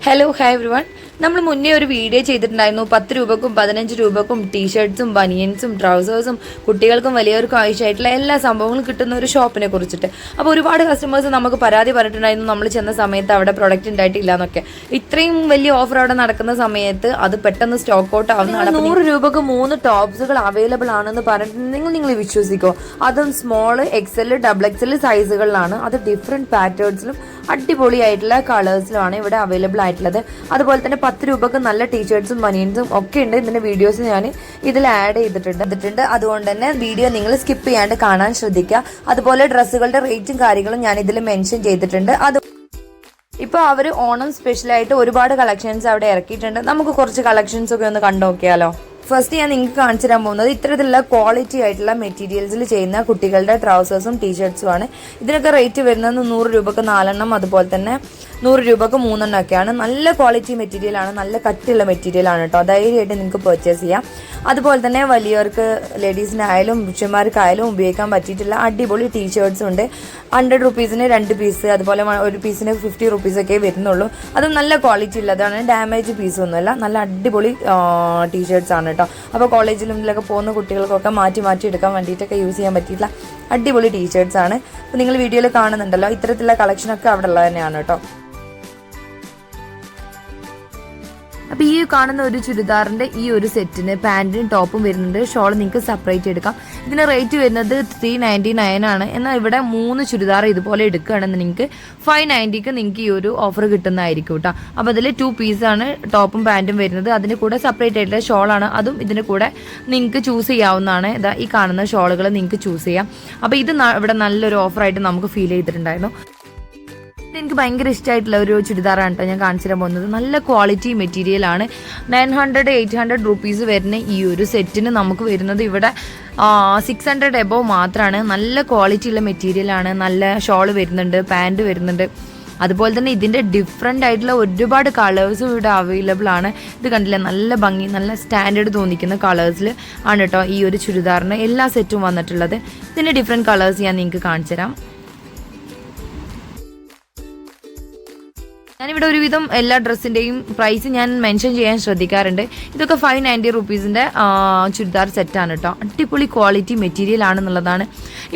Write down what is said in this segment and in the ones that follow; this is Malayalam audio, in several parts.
ഹലോ ഹായ് എവ്രി വൺ നമ്മൾ മുന്നേ ഒരു വീഡിയോ ചെയ്തിട്ടുണ്ടായിരുന്നു. പത്ത് രൂപക്കും പതിനഞ്ച് രൂപക്കും ടീഷർട്ട്സും ബനിയൻസും ട്രൗസേഴ്സും കുട്ടികൾക്കും വലിയവർക്കും ആവശ്യമായിട്ടുള്ള എല്ലാ സംഭവങ്ങളും കിട്ടുന്ന ഒരു ഷോപ്പിനെ കുറിച്ചിട്ട്. അപ്പോൾ ഒരുപാട് കസ്റ്റമേഴ്സ് നമുക്ക് പരാതി പറഞ്ഞിട്ടുണ്ടായിരുന്നു. നമ്മൾ ചെന്ന സമയത്ത് അവിടെ പ്രൊഡക്റ്റ് ഉണ്ടായിട്ടില്ല എന്നൊക്കെ. ഇത്രയും വലിയ ഓഫർ അവിടെ നടക്കുന്ന സമയത്ത് അത് പെട്ടെന്ന് സ്റ്റോക്ക് ഔട്ട് ആവുന്നതാണ്. നൂറ് രൂപക്ക് മൂന്ന് ടോപ്സുകൾ അവൈലബിൾ ആണെന്ന് പറഞ്ഞിട്ട് നിങ്ങൾ നിങ്ങൾ വിശ്വസിക്കോ? അതും സ്മോൾ എക്സൽ ഡബിൾ എക്സൽ സൈസുകളിലാണ് അത് ഡിഫറെന്റ് പാറ്റേൺസിലും അടിപൊളിയായിട്ടുള്ള കളേഴ്സിലാണ് ഇവിടെ അവൈലബിൾ ആയിട്ടുള്ളത്. അതുപോലെ തന്നെ പത്ത് രൂപക്ക് നല്ല ടീഷർട്ട്സും മനിയൻസും ഒക്കെ ഉണ്ട്. ഇതിന്റെ വീഡിയോസ് ഞാൻ ഇതിൽ ആഡ് ചെയ്തിട്ടുണ്ട്. ചെയ്തിട്ടുണ്ട് അതുകൊണ്ട് തന്നെ വീഡിയോ നിങ്ങൾ സ്കിപ്പ് ചെയ്യാണ്ട് കാണാൻ ശ്രദ്ധിക്കുക. അതുപോലെ ഡ്രസ്സുകളുടെ റേറ്റും കാര്യങ്ങളും ഞാൻ ഇതിൽ മെൻഷൻ ചെയ്തിട്ടുണ്ട്. അത് ഇപ്പോൾ അവർ ഓണം സ്പെഷ്യലായിട്ട് ഒരുപാട് കളക്ഷൻസ് അവിടെ ഇറക്കിയിട്ടുണ്ട്. നമുക്ക് കുറച്ച് കളക്ഷൻസ് ഒക്കെ ഒന്ന് കണ്ടു നോക്കിയാലോ? ഫസ്റ്റ് ഞാൻ നിങ്ങൾക്ക് കാണിച്ചു തരാൻ പോകുന്നത് ഇത്തരത്തിലുള്ള ക്വാളിറ്റി ആയിട്ടുള്ള മെറ്റീരിയൽസിൽ ചെയ്യുന്ന കുട്ടികളുടെ ട്രൗസേഴ്സും ടീഷർട്സും ആണ്. ഇതിനൊക്കെ റേറ്റ് വരുന്നത് നൂറ് രൂപക്ക് നാലെണ്ണം അതുപോലെ തന്നെ നൂറ് രൂപക്ക് മൂന്നെണ്ണം ഒക്കെയാണ്. നല്ല ക്വാളിറ്റി മെറ്റീരിയൽ ആണ് നല്ല കട്ടിയുള്ള മെറ്റീരിയൽ ആണ് കേട്ടോ ധൈര്യമായിട്ട് നിങ്ങൾക്ക് പർച്ചേസ് ചെയ്യാം. അതുപോലെ തന്നെ വലിയവർക്ക് ലേഡീസിനായാലും പുരുഷന്മാർക്കായാലും ഉപയോഗിക്കാൻ പറ്റിയിട്ടുള്ള അടിപൊളി ടീഷർട്സ് ഉണ്ട്. ഹൺഡ്രഡ് റുപ്പീസിന് രണ്ട് പീസ് അതുപോലെ ഒരു പീസിന് ഫിഫ്റ്റി റുപ്പീസ് ഒക്കെ വരുന്നുള്ളൂ. അതും നല്ല ക്വാളിറ്റി ഉള്ളതാണ് ഡാമേജ് പീസ് ഒന്നുമല്ല. നല്ല അടിപൊളി ടീഷർട്സ് ആണ് കേട്ടോ. അപ്പോൾ കോളേജിലും ഇതിലൊക്കെ പോകുന്ന കുട്ടികൾക്കൊക്കെ മാറ്റി മാറ്റി എടുക്കാൻ വേണ്ടിയിട്ടൊക്കെ യൂസ് ചെയ്യാൻ പറ്റിയിട്ടുള്ള അടിപൊളി ടീഷർട്സ് ആണ്. അപ്പോൾ നിങ്ങൾ വീഡിയോയിൽ കാണുന്നുണ്ടല്ലോ ഇത്തരത്തിലുള്ള കളക്ഷനൊക്കെ അവിടെ ഉള്ളത് തന്നെയാണ് കേട്ടോ. അപ്പോൾ ഈ കാണുന്ന ഒരു ചുരിദാറിന്റെ ഈ ഒരു സെറ്റിന് പാന്റിനും ടോപ്പും വരുന്നുണ്ട്. ഷോൾ നിങ്ങൾക്ക് സെപ്പറേറ്റ് എടുക്കാം. ഇതിന് റേറ്റ് വരുന്നത് ത്രീ നയന്റി നയൻ ആണ്. എന്നാൽ ഇവിടെ മൂന്ന് ചുരിദാർ ഇതുപോലെ എടുക്കുകയാണെന്ന് നിങ്ങൾക്ക് ഫൈവ് നയന്റിക്ക് നിങ്ങൾക്ക് ഈ ഒരു ഓഫർ കിട്ടുന്നതായിരിക്കും കേട്ടോ അപ്പോൾ അതിൽ ടു ആണ് ടോപ്പും പാന്റും വരുന്നത്. അതിന് കൂടെ സെപ്പറേറ്റ് ആയിട്ടുള്ള ഷോളാണ് അതും ഇതിന് കൂടെ നിങ്ങൾക്ക് ചൂസ് ചെയ്യാവുന്നതാണ്. ഈ കാണുന്ന ഷോളുകൾ നിങ്ങൾക്ക് ചൂസ് ചെയ്യാം. അപ്പോൾ ഇത് ഇവിടെ നല്ലൊരു ഓഫറായിട്ട് നമുക്ക് ഫീൽ ചെയ്തിട്ടുണ്ടായിരുന്നു. എനിക്ക് ഭയങ്കര ഇഷ്ടമായിട്ടുള്ള ഒരു ചുരിദാറാണ് കേട്ടോ ഞാൻ കാണിച്ചു തരാൻ പോകുന്നത്. നല്ല ക്വാളിറ്റി മെറ്റീരിയൽ ആണ്. Nine hundred eight hundred rupees വരുന്ന ഈ ഒരു സെറ്റിന് നമുക്ക് വരുന്നത് ഇവിടെ സിക്സ് ഹൺഡ്രഡ് എബോവ് മാത്രമാണ് നല്ല ക്വാളിറ്റി ഉള്ള മെറ്റീരിയൽ ആണ്. നല്ല ഷോൾ വരുന്നുണ്ട് പാന്റ് വരുന്നുണ്ട്. അതുപോലെ തന്നെ ഇതിന്റെ ഡിഫറെന്റ് ആയിട്ടുള്ള ഒരുപാട് കളേഴ്സും ഇവിടെ അവൈലബിൾ ആണ്. ഇത് കണ്ടില്ലേ? നല്ല ഭംഗി നല്ല സ്റ്റാൻഡേർഡ് തോന്നിക്കുന്ന കളേഴ്സിൽ ആണ് കേട്ടോ ഈ ഒരു ചുരിദാറിന് എല്ലാ സെറ്റും വന്നിട്ടുള്ളത്. ഇതിന്റെ ഡിഫറെന്റ് കളേഴ്സ് ഞാൻ നിങ്ങൾക്ക് കാണിച്ചു തരാം ഞാനിവിടെ ഒരുവിധം എല്ലാ ഡ്രസ്സിന്റെയും പ്രൈസ് ഞാൻ മെൻഷൻ ചെയ്യാൻ ശ്രദ്ധിക്കാറുണ്ട്. ഇതൊക്കെ ഫൈവ് നയന്റി റുപ്പീസിന്റെ ചുരിദാർ സെറ്റാണ് കേട്ടോ അടിപൊളി ക്വാളിറ്റി മെറ്റീരിയൽ ആണെന്നുള്ളതാണ്.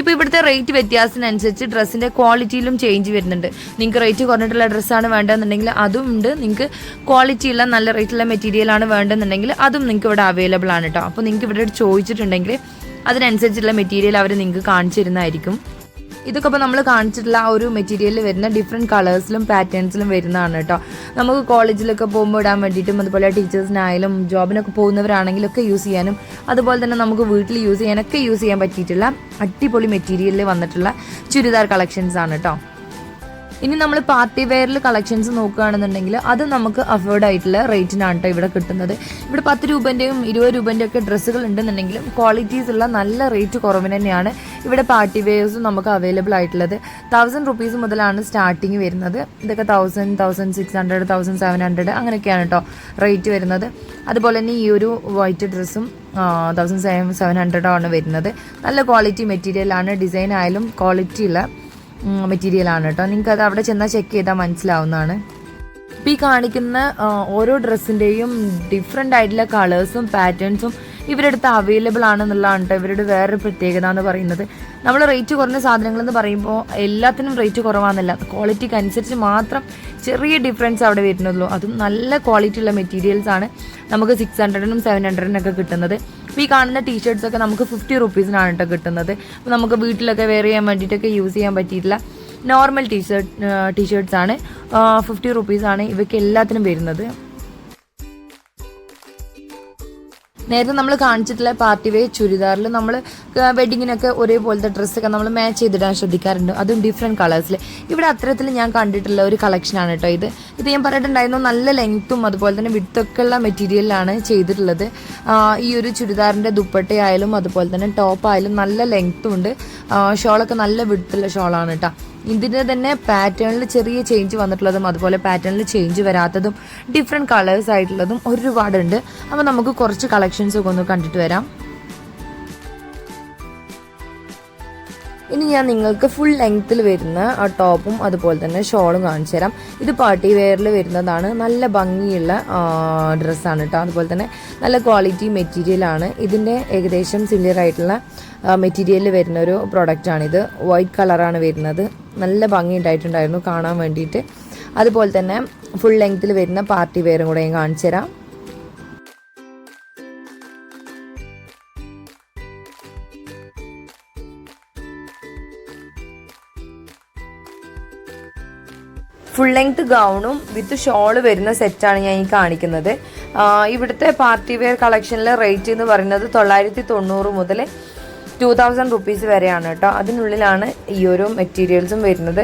ഇപ്പോൾ ഇവിടുത്തെ റേറ്റ് വ്യത്യാസത്തിനനുസരിച്ച് ഡ്രസ്സിന്റെ ക്വാളിറ്റിയിലും ചേഞ്ച് വരുന്നുണ്ട്. നിങ്ങൾക്ക് റേറ്റ് കുറഞ്ഞിട്ടുള്ള ഡ്രസ്സാണ് വേണ്ടതെന്നുണ്ടെങ്കിൽ അതും ഉണ്ട്. നിങ്ങൾക്ക് ക്വാളിറ്റി ഉള്ള നല്ല റേറ്റുള്ള മെറ്റീരിയൽ ആണ് വേണ്ടതെന്നുണ്ടെങ്കിൽ അതും നിങ്ങൾക്ക് ഇവിടെ അവൈലബിൾ ആണ് കേട്ടോ അപ്പോൾ നിങ്ങൾക്ക് ഇവിടെ ചോദിച്ചിട്ടുണ്ടെങ്കിൽ അതിനനുസരിച്ചുള്ള മെറ്റീരിയൽ അവർ നിങ്ങൾക്ക് കാണിച്ചു തരുന്നതായിരിക്കും. ഇതൊക്കെ ഇപ്പോൾ നമ്മൾ കാണിച്ചിട്ടുള്ള ആ ഒരു മെറ്റീരിയലിൽ വരുന്ന ഡിഫറെന്റ് കളേഴ്സിലും പാറ്റേൺസിലും വരുന്നതാണ് കേട്ടോ നമുക്ക് കോളേജിലൊക്കെ പോകുമ്പോൾ ഇടാൻ വേണ്ടിയിട്ടും അതുപോലെ ടീച്ചേഴ്സിനായാലും ജോബിനൊക്കെ പോകുന്നവരാണെങ്കിലൊക്കെ യൂസ് ചെയ്യാനും അതുപോലെ തന്നെ നമുക്ക് വീട്ടിൽ യൂസ് ചെയ്യാനൊക്കെ യൂസ് ചെയ്യാൻ പറ്റിയിട്ടുള്ള അടിപൊളി മെറ്റീരിയലിൽ വന്നിട്ടുള്ള ചുരിദാർ കളക്ഷൻസ് ആണ് കേട്ടോ ഇനി നമ്മൾ പാർട്ടി വെയറിൽ കളക്ഷൻസ് നോക്കുകയാണെന്നുണ്ടെങ്കിൽ അത് നമുക്ക് അഫോർഡ് ആയിട്ടുള്ള റേറ്റിനാണ് കേട്ടോ ഇവിടെ കിട്ടുന്നത്. ഇവിടെ പത്ത് രൂപന്റെയും ഇരുപത് രൂപന്റെയും ഒക്കെ ഡ്രസ്സുകൾ ഉണ്ടെന്നുണ്ടെങ്കിലും ക്വാളിറ്റീസ് ഉള്ള നല്ല റേറ്റ് കുറവിന് തന്നെയാണ് ഇവിടെ പാർട്ടി വെയേഴ്സും നമുക്ക് അവൈലബിൾ ആയിട്ടുള്ളത്. തൗസൻഡ് റുപ്പീസ് മുതലാണ് സ്റ്റാർട്ടിങ് വരുന്നത്. ഇതൊക്കെ thousand thousand six hundred thousand seven hundred അങ്ങനെയൊക്കെയാണ് കേട്ടോ റേറ്റ് വരുന്നത്. അതുപോലെ തന്നെ ഈ ഒരു വൈറ്റ് ഡ്രസ്സും തൗസൻഡ് സെവൻ സെവൻ ഹൺഡ്രഡ് ആണ് വരുന്നത്. നല്ല ക്വാളിറ്റി മെറ്റീരിയലാണ് ഡിസൈൻ ആയാലും ക്വാളിറ്റി ഉള്ള മെറ്റീരിയൽ ആണ് കേട്ടോ. നിങ്ങൾക്ക് അത് അവിടെ ചെന്നാൽ ചെക്ക് ചെയ്താൽ മനസ്സിലാവുന്നതാണ്. ഇപ്പം ഈ കാണിക്കുന്ന ഓരോ ഡ്രസ്സിന്റെയും ഡിഫറെന്റ് ആയിട്ടുള്ള കളേഴ്സും പാറ്റേൺസും ഇവരുടെ അടുത്ത് അവൈലബിൾ ആണെന്നുള്ളതാണ് കേട്ടോ ഇവരുടെ വേറൊരു പ്രത്യേകത എന്ന് പറയുന്നത്. നമ്മൾ റേറ്റ് കുറഞ്ഞ സാധനങ്ങൾ എന്ന് പറയുമ്പോൾ എല്ലാത്തിനും റേറ്റ് കുറവാണെന്നല്ല ക്വാളിറ്റിക്ക് അനുസരിച്ച് മാത്രം ചെറിയ ഡിഫറൻസ് അവിടെ വരുന്നുള്ളൂ. അതും നല്ല ക്വാളിറ്റി ഉള്ള മെറ്റീരിയൽസ് ആണ് നമുക്ക് സിക്സ് ഹൺഡ്രഡിനും സെവൻ ഹൺഡ്രഡിനൊക്കെ കിട്ടുന്നത്. ഈ കാണുന്ന ടീഷർട്സ് ഒക്കെ നമുക്ക് ഫിഫ്റ്റി റുപ്പീസിനാണ് കേട്ടോ കിട്ടുന്നത്. അപ്പോൾ നമുക്ക് വീട്ടിലൊക്കെ വെയർ ചെയ്യാൻ വേണ്ടിയിട്ടൊക്കെ യൂസ് ചെയ്യാൻ പറ്റിയിട്ടില്ല normal T shirt T shirts ആണ്. ഫിഫ്റ്റി റുപ്പീസാണ് ഇവയ്ക്ക് എല്ലാത്തിനും വരുന്നത്. നേരത്തെ നമ്മൾ കാണിച്ചിട്ടുള്ള പാർട്ടി വെയർ ചുരിദാറിൽ നമ്മൾ വെഡിങ്ങിനൊക്കെ ഒരേപോലത്തെ ഡ്രസ്സൊക്കെ നമ്മൾ മാച്ച് ചെയ്തിടാൻ ശ്രദ്ധിക്കാറുണ്ട്. അതും ഡിഫറെന്റ് കളേഴ്സിൽ ഇവിടെ അത്തരത്തിൽ ഞാൻ കണ്ടിട്ടുള്ള ഒരു കളക്ഷനാണ് കേട്ടോ ഇത്. ഇത് ഞാൻ പറഞ്ഞിട്ടുണ്ടായിരുന്നു നല്ല ലെങ്ത്തും അതുപോലെ തന്നെ വിട്ടൊക്കെ ഉള്ള മെറ്റീരിയലാണ് ചെയ്തിട്ടുള്ളത്. ഈ ഒരു ചുരിദാറിന്റെ ദുപ്പട്ടയായാലും അതുപോലെ തന്നെ ടോപ്പായാലും നല്ല ലെങ്ത്തും ഉണ്ട്. ഷോളൊക്കെ നല്ല വിടുത്തുള്ള ഷോളാണ് കേട്ടോ ഇതിന്റെ തന്നെ പാറ്റേണിൽ ചെറിയ ചേഞ്ച് വന്നിട്ടുള്ളതും അതുപോലെ പാറ്റേണിൽ ചേഞ്ച് വരാത്തതും ഡിഫറെന്റ് കളേഴ്സ് ആയിട്ടുള്ളതും ഒരുപാടുണ്ട്. അപ്പോൾ നമുക്ക് കുറച്ച് കളക്ഷൻസ് ഒക്കെ ഒന്ന് കണ്ടിട്ട് വരാം. ഇനി ഞാൻ നിങ്ങൾക്ക് ഫുൾ ലെങ്ത്തിൽ വരുന്ന ആ ടോപ്പും അതുപോലെ തന്നെ ഷോളും കാണിച്ചു തരാം. ഇത് പാർട്ടി വെയറിൽ വരുന്നതാണ്. നല്ല ഭംഗിയുള്ള ഡ്രസ്സാണ് കേട്ടോ അതുപോലെ തന്നെ നല്ല ക്വാളിറ്റി മെറ്റീരിയലാണ് ഇതിന്റെ ഏകദേശം സിമിലർ ആയിട്ടുള്ള മെറ്റീരിയലിൽ വരുന്ന ഒരു പ്രൊഡക്റ്റാണിത് വൈറ്റ് കളറാണ് വരുന്നത്. നല്ല ഭംഗി ഉണ്ടായിട്ടുണ്ടായിരുന്നു കാണാൻ വേണ്ടിയിട്ട്. അതുപോലെ തന്നെ ഫുൾ ലെങ്ത്തിൽ വരുന്ന പാർട്ടി വെയറും കൂടെ ഞാൻ കാണിച്ചു തരാം. ലെങ്ത് ഗൗണും വിത്ത് ഷോൾ വരുന്ന സെറ്റാണ് ഞാൻ ഈ കാണിക്കുന്നത്. ഇവിടുത്തെ പാർട്ടി വെയർ കളക്ഷനിലെ റേറ്റ് എന്ന് പറയുന്നത് തൊള്ളായിരത്തി തൊണ്ണൂറ് മുതൽ ടു തൗസൻഡ് റുപ്പീസ് വരെയാണ് കേട്ടോ. അതിനുള്ളിലാണ് ഈ ഒരു മെറ്റീരിയൽസും വരുന്നത്.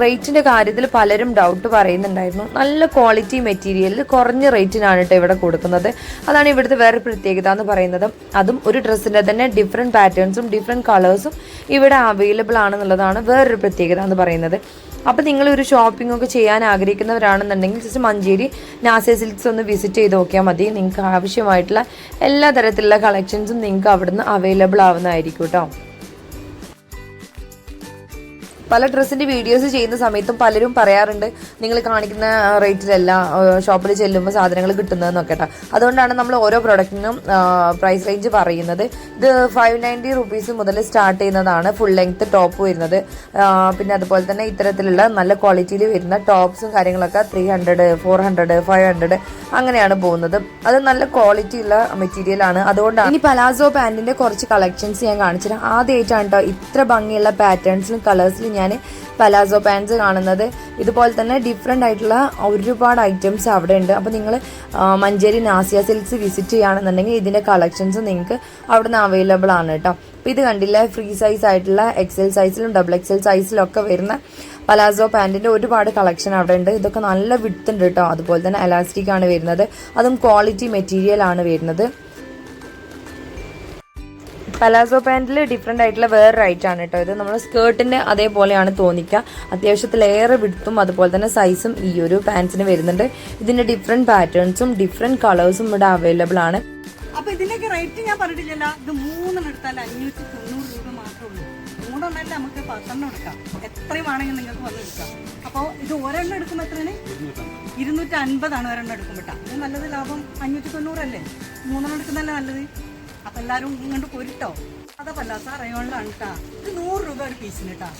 റേറ്റിന്റെ കാര്യത്തിൽ പലരും ഡൗട്ട് പറയുന്നുണ്ടായിരുന്നു. നല്ല ക്വാളിറ്റി മെറ്റീരിയൽ കുറഞ്ഞ റേറ്റിനാണ് കേട്ടോ ഇവിടെ കൊടുക്കുന്നത്. അതാണ് ഇവിടുത്തെ വേറെ പ്രത്യേകത എന്ന് പറയുന്നത്. അതും ഒരു ഡ്രസ്സിന്റെ തന്നെ ഡിഫറെന്റ് പാറ്റേൺസും ഡിഫറെന്റ് കളേഴ്സും ഇവിടെ അവൈലബിൾ ആണെന്നുള്ളതാണ് വേറൊരു പ്രത്യേകത എന്ന് പറയുന്നത്. അപ്പോൾ നിങ്ങൾ ഒരു ഷോപ്പിംഗ് ഒക്കെ ചെയ്യാൻ ആഗ്രഹിക്കുന്നവരാണെന്നുണ്ടെങ്കിൽ ജസ്റ്റ് മഞ്ചേരി നാസെ സിൽക്സ് ഒന്ന് വിസിറ്റ് ചെയ്ത് നോക്കിയാൽ മതി. നിങ്ങൾക്ക് ആവശ്യമായിട്ടുള്ള എല്ലാ തരത്തിലുള്ള കളക്ഷൻസും നിങ്ങൾക്ക് അവിടുന്ന് അവൈലബിൾ ആവുന്നതായിരിക്കും കേട്ടോ പല ഡ്രസ്സിന്റെ വീഡിയോസ് ചെയ്യുന്ന സമയത്തും പലരും പറയാറുണ്ട് നിങ്ങൾ കാണിക്കുന്ന റേറ്റിലല്ല ഷോപ്പിൽ ചെല്ലുമ്പോൾ സാധനങ്ങൾ കിട്ടുന്നതെന്നൊക്കെ കേട്ടോ അതുകൊണ്ടാണ് നമ്മൾ ഓരോ പ്രൊഡക്റ്റിനും പ്രൈസ് റേഞ്ച് പറയുന്നത്. ഇത് ഫൈവ് നയന്റി റുപ്പീസ് മുതൽ സ്റ്റാർട്ട് ചെയ്യുന്നതാണ് ഫുൾ ലെങ്ത് ടോപ്പ് വരുന്നത്. പിന്നെ അതുപോലെ തന്നെ ഇത്തരത്തിലുള്ള നല്ല ക്വാളിറ്റിയിൽ വരുന്ന ടോപ്സും കാര്യങ്ങളൊക്കെ three hundred four hundred five hundred അങ്ങനെയാണ് പോകുന്നത്. അത് നല്ല ക്വാളിറ്റി ഉള്ള മെറ്റീരിയൽ ആണ്. അതുകൊണ്ടാണ് ഇനി പലാസോ പാന്റിന്റെ കുറച്ച് കളക്ഷൻസ് ഞാൻ കാണിച്ചിരുന്നു ആദ്യമായിട്ടാണ് കേട്ടോ ഇത്ര ഭംഗിയുള്ള പാറ്റേൺസിലും കളേഴ്സിലും ഞാൻ പലാസോ പാൻസ് കാണുന്നത്. ഇതുപോലെ തന്നെ ഡിഫറെന്റ് ആയിട്ടുള്ള ഒരുപാട് ഐറ്റംസ് അവിടെ ഉണ്ട്. അപ്പോൾ നിങ്ങൾ മഞ്ചേരി നാസിയ സിൽക്സ് വിസിറ്റ് ചെയ്യുകയാണെന്നുണ്ടെങ്കിൽ ഇതിന്റെ കളക്ഷൻസ് നിങ്ങൾക്ക് അവിടെ നിന്ന് അവൈലബിൾ ആണ് കേട്ടോ അപ്പോൾ ഇത് കണ്ടില്ല? ഫ്രീ സൈസ് ആയിട്ടുള്ള എക്സൽ സൈസിലും ഡബിൾ എക്സൽ സൈസിലും ഒക്കെ വരുന്ന പലാസോ പാന്റിന്റെ ഒരുപാട് കളക്ഷൻ അവിടെ ഉണ്ട്. ഇതൊക്കെ നല്ല വിടുത്ത് ഉണ്ട് കേട്ടോ അതുപോലെ തന്നെ എലാസ്റ്റിക് ആണ് വരുന്നത്. അതും ക്വാളിറ്റി മെറ്റീരിയൽ ആണ് വരുന്നത്. പലാസോ പാന്റിൽ ഡിഫറെന്റ് ആയിട്ടുള്ള വേറെ റൈറ്റ് ആണ് കേട്ടോ ഇത് നമ്മൾ സ്കേർട്ടിന്റെ അതേപോലെയാണ് തോന്നിക്കുക അത്യാവശ്യത്തിലേറെ വിടുത്തും അതുപോലെ തന്നെ സൈസും ഈ ഒരു പാൻസിന് വരുന്നുണ്ട്. ഇതിന്റെ ഡിഫറെന്റ് പാറ്റേൺസും ഡിഫറെന്റ് കളേഴ്സും ഇവിടെ അവൈലബിൾ ആണ്. അപ്പൊ ഇതിന്റെയൊക്കെ റേറ്റ് ഞാൻ പറഞ്ഞിട്ടില്ലല്ലോ. ഇത് മൂന്നെണ്ണം എടുത്താൽ അഞ്ഞൂറ്റി തൊണ്ണൂറ് രൂപ മാത്രമേ ഉള്ളൂ. മൂന്നെണ്ണല്ല നമുക്ക് പത്തെണ്ണം എടുക്കാം. എത്രയും വേണമെങ്കിൽ നിങ്ങൾക്ക് വന്ന് എടുക്കാം. അപ്പോൾ ഇത് ഒരെണ്ണം എടുക്കുമ്പോൾ എത്രയാണ്? ഇരുന്നൂറ്റി അൻപതാണ് ഒരെണ്ണം എടുക്കുമ്പോൾ ഇത് നല്ലത് ലാഭം അഞ്ഞൂറ്റി തൊണ്ണൂറല്ലേ? മൂന്നെണ്ണം എടുക്കുന്നതല്ലേ നല്ലത്? അപ്പൊ എല്ലാവരും ഇങ്ങോട്ട് പൊരിട്ടോ. അതാ പല്ലാത്ത റയോണിലാണ് കേട്ടാ ഇത് നൂറ് രൂപ ഒരു പീസിന് കേട്ടാ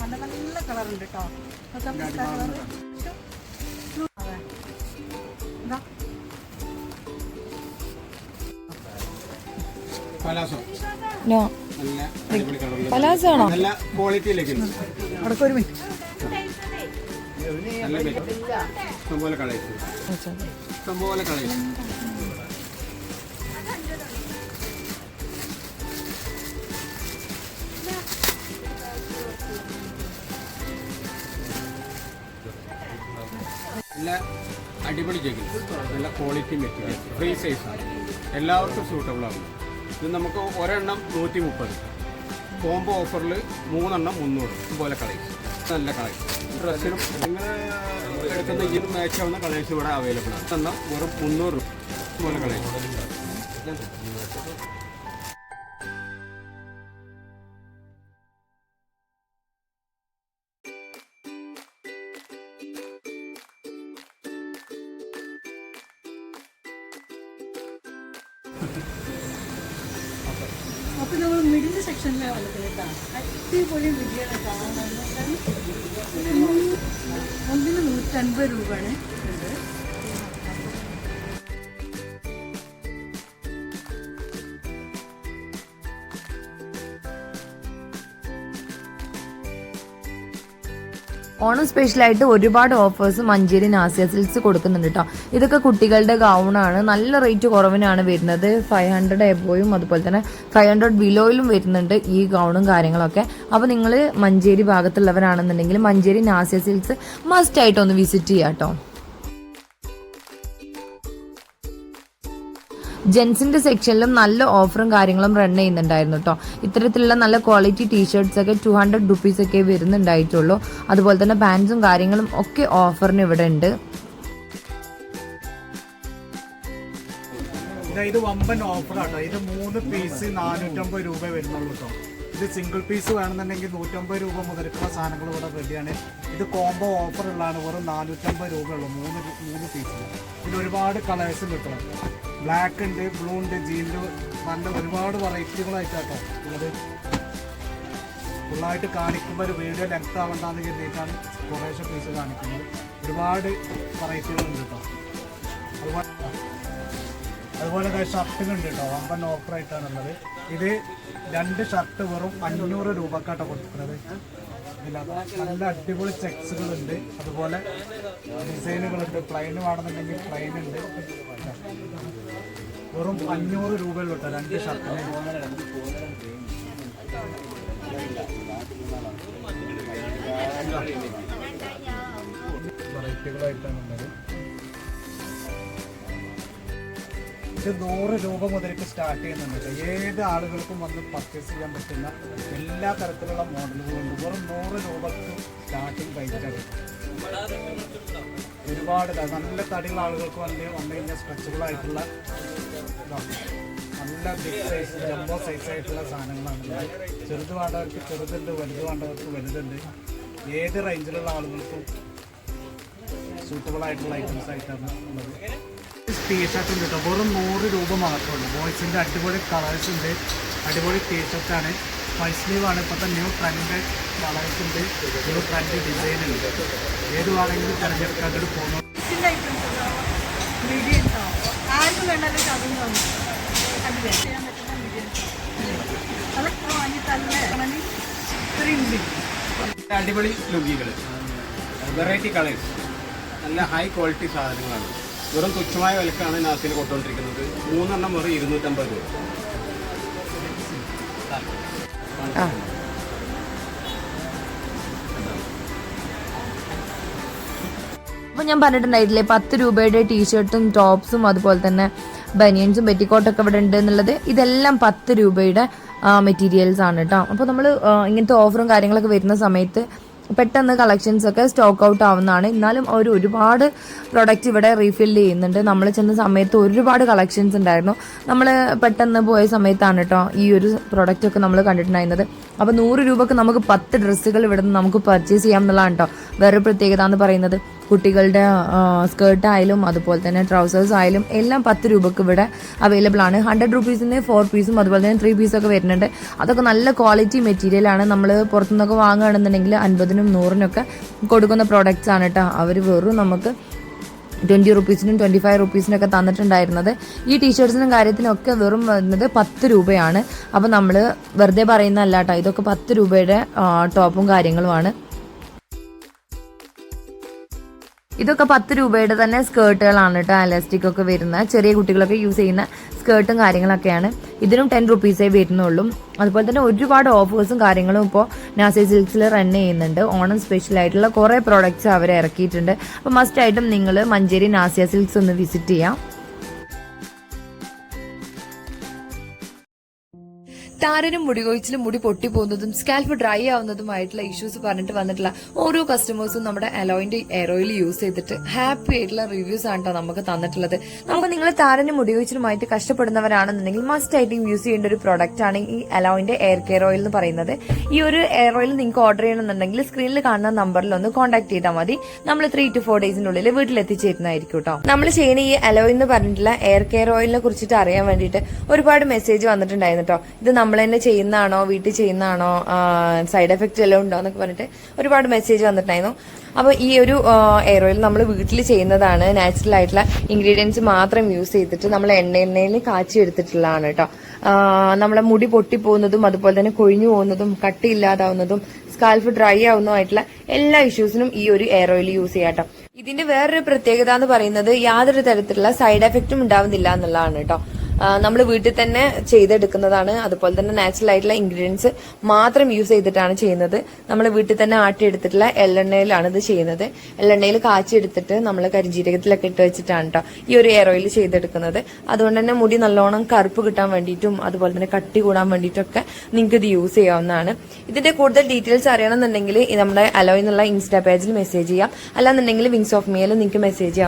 നല്ല നല്ല കളർ ഉണ്ട് കേട്ടോ കളർ നോ. നല്ല അടിപൊളി കളറിൽ പലാസോ ആണോ നല്ല ക്വാളിറ്റിയിലേക്ക് അവിടെ ഒരു മിനിറ്റ് നല്ല ഇഷ്ടംപോലെ കളേഴ്സ് നല്ല അടിപൊളി ജഗിൻസ് നല്ല ക്വാളിറ്റി മെറ്റീരിയൽ ഫ്രീ സൈസ് ആണ്. എല്ലാവർക്കും സൂട്ടബിൾ ആണ്. ഇത് നമുക്ക് ഒരെണ്ണം നൂറ്റി മുപ്പത് കോംബോ ഓഫറിൽ മൂന്നെണ്ണം മുന്നൂറ്. ഇതുപോലെ കളേഴ്സ് നല്ല കളേഴ്സ് ഡ്രസ്സിനും നിങ്ങൾ എടുക്കുന്ന ഇതിന് മാച്ച് ആവുന്ന കളേഴ്സ് ഇവിടെ അവൈലബിൾ ആണ്. എന്നാൽ വെറും മുന്നൂറ് ഇതുപോലെ കളേഴ്സ് അപ്പൊ നമ്മൾ മിഡിൽ സെക്ഷനിലെ വന്നത് കേട്ടോ. അടിപൊളി വിദ്യയാണ് കാണാൻ ഒന്നിന് നൂറ്റൻപത് രൂപയാണ് ഇത്. ഓണം സ്പെഷ്യലായിട്ട് ഒരുപാട് ഓഫേഴ്സ് മഞ്ചേരി നാസിയ സിൽസ് കൊടുക്കുന്നുണ്ട് കേട്ടോ ഇതൊക്കെ കുട്ടികളുടെ ഗൗണാണ് നല്ല റേറ്റ് കുറവിനാണ് വരുന്നത്. ഫൈവ് ഹൺഡ്രഡ് എബോയും അതുപോലെ തന്നെ ഫൈവ് ഹൺഡ്രഡ് ബിലോയിലും വരുന്നുണ്ട് ഈ ഗൗണും കാര്യങ്ങളൊക്കെ. അപ്പോൾ നിങ്ങൾ മഞ്ചേരി ഭാഗത്തുള്ളവരാണെന്നുണ്ടെങ്കിൽ മഞ്ചേരി നാസിയ സിൽസ് മസ്റ്റ് ആയിട്ട് ഒന്ന് വിസിറ്റ് ചെയ്യാം കേട്ടോ ജെൻസിന്റെ സെക്ഷനിലും നല്ല ഓഫറും കാര്യങ്ങളും റൺ ചെയ്യുന്നുണ്ടായിരുന്നു കേട്ടോ ഇത്തരത്തിലുള്ള നല്ല ക്വാളിറ്റി ടീഷർട്സ് ഒക്കെ ടു ഹൺഡ്രഡ് റുപ്പീസ് ഒക്കെ വരുന്നുണ്ടായിട്ടുള്ളൂ. അതുപോലെ തന്നെ പാൻസും കാര്യങ്ങളും ഒക്കെ ഓഫറിന് ഇവിടെ ഉണ്ട്. ഇതാ വമ്പൻ ഓഫറാട്ടോ ഇത് മൂന്ന് പീസ് നാനൂറ്റമ്പത് രൂപ വരുന്നുള്ളൂ കേട്ടോ ഇത് സിംഗിൾ പീസ് വേണമെന്നുണ്ടെങ്കിൽ നൂറ്റമ്പത് രൂപ മുതൽക്കുള്ള സാധനങ്ങൾ ഇവിടെ റെഡിയാണ് ഇത് കോംബോ ഓഫർ ഉള്ളതാണ്. വെറും നാനൂറ്റമ്പത് രൂപയുള്ളൂ മൂന്ന് മൂന്ന് പീസിന് ഇതിൽ ഒരുപാട് കളേഴ്സ് കിട്ടണം ബ്ലാക്ക് ഉണ്ട് ബ്ലൂ ഉണ്ട് ജീൻഡ് നല്ല ഒരുപാട് വെറൈറ്റികളായിട്ടാട്ടോ ഉള്ളത്. ഫുള്ളായിട്ട് കാണിക്കുമ്പോൾ ഒരു വീഡിയോ ലെങ്ത് ആവണ്ടെന്ന് കരുതിയിട്ടാണ് കുറേശ്ശെ പീസ് കാണിക്കുന്നത്. ഒരുപാട് വെറൈറ്റികളുണ്ട് കേട്ടോ അതുപോലെ അതുപോലെ ഷർട്ടുകൾ ഉണ്ട് കേട്ടോ വമ്പൻ ഓഫറായിട്ടാണുള്ളത് ഇത് രണ്ട് ഷർട്ട് വെറും അഞ്ഞൂറ് രൂപക്കാട്ടോ കൊടുക്കുന്നത്. നല്ല അടിപൊളി ചെക്സുകളുണ്ട്. അതുപോലെ ഡിസൈനുകളുണ്ട്. പ്ലെയിൻ വേണമെന്നുണ്ടെങ്കിൽ പ്ലെയിൻ ഉണ്ട്. വെറും അഞ്ഞൂറ് രൂപയിൽ വിട്ടോ രണ്ട് ഷർട്ടിന്. വെറൈറ്റികളായിട്ടാണുള്ളത് ഇത് നൂറ് രൂപ മുതലേക്ക് സ്റ്റാർട്ട് ചെയ്യുന്നുണ്ട് ഏത് ആളുകൾക്കും വന്ന് പർച്ചേസ് ചെയ്യാൻ പറ്റുന്ന എല്ലാ തരത്തിലുള്ള മോഡലുകളുണ്ട് വെറും നൂറ് രൂപക്ക് സ്റ്റാർട്ടിങ് റേറ്റാണ് ഒരുപാട് നല്ല തടിയുള്ള ആളുകൾക്ക് വന്ന് വന്നു കഴിഞ്ഞാൽ സ്ട്രെച്ചബിൾ ആയിട്ടുള്ള നല്ല ബിഗ് സൈസ് ജംബോ സൈസ് ആയിട്ടുള്ള സാധനങ്ങളാണ് ചെറുത് വേണ്ടവർക്ക് ചെറുതുണ്ട് വലുത് വേണ്ടവർക്ക് വലുതുണ്ട്. ഏത് റേഞ്ചിലുള്ള ആളുകൾക്കും സൂട്ടബിൾ ആയിട്ടുള്ള ഐറ്റംസ് ആയിട്ടാണ് ഉള്ളത്. ടീഷർട്ട് ഉണ്ട് കേട്ടോ വെറും നൂറ് രൂപ മാത്രമേ ഉള്ളൂ. ബോയ്സിന്റെ അടിപൊളി കളേഴ്സ് ഉണ്ട്. അടിപൊളി ടീഷർട്ടാണ് ഫൈവ് സ്ലീവ് ആണ്. ഇപ്പോഴത്തെ ന്യൂ ട്രെൻഡ് കളേഴ്സ് ഉണ്ട്. ന്യൂ ട്രെൻഡ് ഡിസൈൻ ഉണ്ട്. ഏത് വേണമെങ്കിലും തിരഞ്ഞെടുക്കാൻ വേണ്ടി പോകുന്നു ആർക്കും അടിപൊളി ലുങ്കികൾ വെറൈറ്റി കളേഴ്സ് നല്ല ഹൈ ക്വാളിറ്റി സാധനങ്ങളാണ്. വെറും തുച്ഛമായ വിലക്കാണ് നാസിൽ കൊണ്ടുകൊണ്ടിരിക്കുന്നത് മൂന്നെണ്ണം വെറും ഇരുന്നൂറ്റമ്പത് രൂപ. ആ. അപ്പൊ ഞാൻ പറഞ്ഞിട്ടുണ്ടായിട്ടില്ലേ പത്ത് രൂപയുടെ ടീഷർട്ടും ടോപ്സും അതുപോലെ തന്നെ ബനിയൻസും പെറ്റിക്കോട്ടൊക്കെ ഇവിടെ ഉണ്ട് എന്നുള്ളത് ഇതെല്ലാം പത്ത് രൂപയുടെ മെറ്റീരിയൽസ് ആണ് കേട്ടോ അപ്പോൾ നമ്മൾ ഇങ്ങനത്തെ ഓഫറും കാര്യങ്ങളൊക്കെ വരുന്ന സമയത്ത് പെട്ടെന്ന് കളക്ഷൻസ് ഒക്കെ സ്റ്റോക്ക് ഔട്ട് ആവുന്നതാണ്. എന്നാലും അവർ ഒരുപാട് പ്രൊഡക്റ്റ് ഇവിടെ റീഫിൽ ചെയ്യുന്നുണ്ട്. നമ്മൾ ചെന്ന സമയത്ത് ഒരുപാട് കളക്ഷൻസ് ഉണ്ടായിരുന്നു. നമ്മൾ പെട്ടെന്ന് പോയ സമയത്താണ് കേട്ടോ ഈ ഒരു പ്രൊഡക്റ്റ് ഒക്കെ നമ്മൾ കണ്ടിട്ടുണ്ടായിരുന്നത്. അപ്പോൾ നൂറ് രൂപക്ക് നമുക്ക് പത്ത് ഡ്രസ്സുകൾ ഇവിടെ നിന്ന് നമുക്ക് പർച്ചേസ് ചെയ്യാം എന്നുള്ളതാണ് കേട്ടോ വേറെ പ്രത്യേകത എന്ന് പറയുന്നത്. കുട്ടികളുടെ സ്കേർട്ട് ആയാലും അതുപോലെ തന്നെ ട്രൗസേഴ്സ് ആയാലും എല്ലാം പത്ത് രൂപക്ക് ഇവിടെ അവൈലബിൾ ആണ്. ഹൺഡ്രഡ് റുപ്പീസിന് ഫോർ പീസും അതുപോലെ തന്നെ ത്രീ പീസൊക്കെ വരുന്നുണ്ട്. അതൊക്കെ നല്ല ക്വാളിറ്റി മെറ്റീരിയൽ ആണ്. നമ്മൾ പുറത്തുനിന്നൊക്കെ വാങ്ങുകയാണെന്നുണ്ടെങ്കിൽ അൻപതിനും നൂറിനൊക്കെ കൊടുക്കുന്ന പ്രോഡക്റ്റ്സ് ആണ് കേട്ടോ അവർ വെറും നമുക്ക് ട്വന്റി റുപ്പീസിനും ട്വന്റി ഫൈവ് റുപ്പീസിനൊക്കെ തന്നിട്ടുണ്ടായിരുന്നത്. ഈ ടീഷർട്സിനും കാര്യത്തിനൊക്കെ വെറും വരുന്നത് പത്ത് രൂപയാണ്. അപ്പോൾ നമ്മൾ വെറുതെ പറയുന്നതല്ല കേട്ടോ ഇതൊക്കെ പത്ത് രൂപയുടെ ടോപ്പും കാര്യങ്ങളുമാണ്. ഇതൊക്കെ പത്ത് രൂപയുടെ തന്നെ സ്കേർട്ടുകളാണ് കേട്ടോ അലാസ്റ്റിക് ഒക്കെ വരുന്ന ചെറിയ കുട്ടികളൊക്കെ യൂസ് ചെയ്യുന്ന സ്കേർട്ടും കാര്യങ്ങളൊക്കെയാണ്. ഇതിനും ടെൻ റുപ്പീസേ വരുന്നുള്ളൂ. അതുപോലെ തന്നെ ഒരുപാട് ഓഫേഴ്സും കാര്യങ്ങളും ഇപ്പോൾ നാസി സിൽക്സിൽ റൺ ചെയ്യുന്നുണ്ട്. ഓണം സ്പെഷ്യൽ ആയിട്ടുള്ള കുറേ പ്രോഡക്റ്റ്സ് അവർ ഇറക്കിയിട്ടുണ്ട്. അപ്പോൾ മസ്റ്റ് ആയിട്ടും നിങ്ങൾ മഞ്ചേരി നാസിയ സിൽക്സ് ഒന്ന് വിസിറ്റ് ചെയ്യാം. താരനും മുടി കൊഴിച്ചിലും മുടി പൊട്ടി പോകുന്നതും സ്കാൽഫ് ഡ്രൈ ആവുന്നതുമായിട്ടുള്ള ഇഷ്യൂസ് പറഞ്ഞിട്ട് വന്നിട്ടുള്ള ഓരോ കസ്റ്റമേഴ്സും നമ്മുടെ അലോയിന്റെ എയർ ഓയിൽ യൂസ് ചെയ്തിട്ട് ഹാപ്പി ആയിട്ടുള്ള റിവ്യൂസ് ആണ് ട്ടോ നമുക്ക് തന്നിട്ടുള്ളത്. നമുക്ക് നിങ്ങൾ താരനും മുടി കൊഴിച്ചിലുമായിട്ട് കഷ്ടപ്പെടുന്നവരാണെന്നുണ്ടെങ്കിൽ മസ്റ്റ് ആയിട്ട് യൂസ് ചെയ്യേണ്ട ഒരു പ്രോഡക്റ്റ് ആണ് ഈ അലോയിന്റെ എയർ കെയർ ഓയിൽ എന്ന് പറയുന്നത്. ഈ ഒരു എയർ ഓയിൽ നിങ്ങൾക്ക് ഓർഡർ ചെയ്യണമെന്നുണ്ടെങ്കിൽ സ്ക്രീനിൽ കാണുന്ന നമ്പറിൽ ഒന്ന് കോൺടാക്ട് ചെയ്താൽ മതി. നമ്മൾ ത്രീ ടു ഫോർ ഡേയ്സിനുള്ളിൽ വീട്ടിൽ എത്തിച്ചേരുന്നതായിരിക്കും കേട്ടോ നമ്മൾ ചെയ്യുന്ന ഈ അലോയ് എന്ന് പറഞ്ഞിട്ടുള്ള എയർ കെയർ ഓയിലിനെ കുറിച്ചിട്ട് അറിയാൻ വേണ്ടിയിട്ട് ഒരുപാട് മെസ്സേജ് വന്നിട്ടുണ്ടായിരുന്നു കേട്ടോ ഇത് നമ്മൾ തന്നെ ചെയ്യുന്നതാണോ വീട്ടിൽ ചെയ്യുന്നതാണോ സൈഡ് എഫക്ട് എല്ലാം ഉണ്ടോ എന്നൊക്കെ പറഞ്ഞിട്ട് ഒരുപാട് മെസ്സേജ് വന്നിട്ടുണ്ടായിരുന്നു. അപ്പോൾ ഈ ഒരു എയർ ഓയിൽ നമ്മൾ വീട്ടിൽ ചെയ്യുന്നതാണ്. നാച്ചുറൽ ആയിട്ടുള്ള ഇൻഗ്രീഡിയൻസ് മാത്രം യൂസ് ചെയ്തിട്ട് നമ്മൾ എണ്ണ എണ്ണയിൽ കാച്ചി എടുത്തിട്ടുള്ളതാണ് കേട്ടോ നമ്മളെ മുടി പൊട്ടിപ്പോകുന്നതും അതുപോലെ തന്നെ കൊഴിഞ്ഞു പോകുന്നതും കട്ടിയില്ലാതാവുന്നതും സ്കാൽഫ് ഡ്രൈ ആവുന്നതുമായിട്ടുള്ള എല്ലാ ഇഷ്യൂസിനും ഈ ഒരു എയർ ഓയിൽ യൂസ് ചെയ്യാം കേട്ടോ ഇതിന്റെ വേറൊരു പ്രത്യേകത എന്ന് പറയുന്നത് യാതൊരു തരത്തിലുള്ള സൈഡ് എഫക്റ്റും ഉണ്ടാവുന്നില്ല എന്നുള്ളതാണ് കേട്ടോ നമ്മൾ വീട്ടിൽ തന്നെ ചെയ്തെടുക്കുന്നതാണ്. അതുപോലെ തന്നെ നാച്ചുറൽ ആയിട്ടുള്ള ഇൻഗ്രീഡിയൻസ് മാത്രം യൂസ് ചെയ്തിട്ടാണ് ചെയ്യുന്നത്. നമ്മൾ വീട്ടിൽ തന്നെ ആട്ടിയെടുത്തിട്ടുള്ള എള്ളെണ്ണയിലാണ് ഇത് ചെയ്യുന്നത്. എള്ളെണ്ണയിൽ കാച്ചെടുത്തിട്ട് നമ്മൾ കരിഞ്ജീരകത്തിലൊക്കെ ഇട്ട് വെച്ചിട്ടാണ് കേട്ടോ ഈ ഒരു എയർ ഓയിൽ ചെയ്തെടുക്കുന്നത്. അതുകൊണ്ട് തന്നെ മുടി നല്ലോണം കറുപ്പ് കിട്ടാൻ വേണ്ടിയിട്ടും അതുപോലെ തന്നെ കട്ടി കൂടാൻ വേണ്ടിയിട്ടൊക്കെ നിങ്ങൾക്ക് ഇത് യൂസ് ചെയ്യാവുന്നതാണ്. ഇതിന്റെ കൂടുതൽ ഡീറ്റെയിൽസ് അറിയണമെന്നുണ്ടെങ്കിൽ നമ്മുടെ അലോ എന്നുള്ള ഇൻസ്റ്റാ പേജിൽ മെസ്സേജ് ചെയ്യാം. അല്ലാന്നുണ്ടെങ്കിൽ വിങ്സ് ഓഫ് മിയിൽ നിങ്ങൾക്ക് മെസ്സേജ് ചെയ്യാം.